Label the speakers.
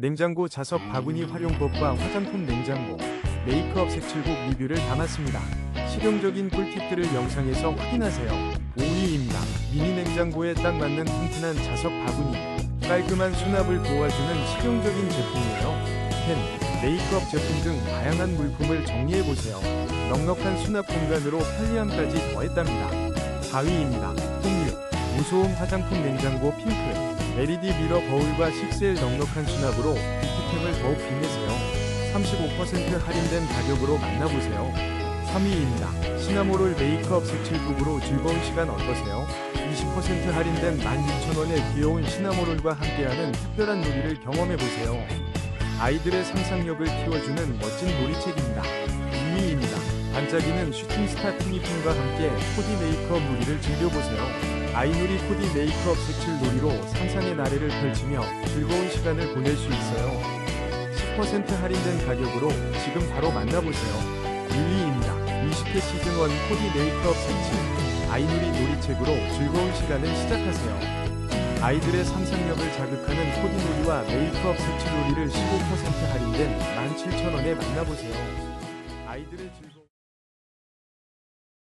Speaker 1: 냉장고 자석 바구니 활용법과 화장품 냉장고, 메이크업 색칠국 리뷰를 담았습니다. 실용적인 꿀팁들을 영상에서 확인하세요. 5위입니다. 미니 냉장고에 딱 맞는 튼튼한 자석 바구니, 깔끔한 수납을 도와주는 실용적인 제품이에요. 펜, 메이크업 제품 등 다양한 물품을 정리해보세요. 넉넉한 수납 공간으로 편리함까지 더했답니다. 4위입니다. 풍류, 무소음 화장품 냉장고 핑크, LED 미러 거울과 6L 넉넉한 수납으로 뷰티템을 더욱 빛내세요. 35% 할인된 가격으로 만나보세요. 3위입니다. 시나모롤 메이크업 색칠북으로 즐거운 시간 어떠세요? 20% 할인된 16,000원의 귀여운 시나모롤과 함께하는 특별한 놀이를 경험해보세요. 아이들의 상상력을 키워주는 멋진 놀이책입니다. 2위입니다. 반짝이는 슈팅 스타 티니펜과 함께 코디 메이크업 놀이를 즐겨보세요. 아이놀이 코디 메이크업 색칠 놀이로 상상의 나래를 펼치며 즐거운 시간을 보낼 수 있어요. 10% 할인된 가격으로 지금 바로 만나보세요. 1위입니다. 20회 시즌1 코디 메이크업 색칠 아이놀이 놀이책으로 즐거운 시간을 시작하세요. 아이들의 상상력을 자극하는 코디 놀이와 메이크업 색칠 놀이를 15% 할인된 17,000원에 만나보세요. 아이들의 즐거움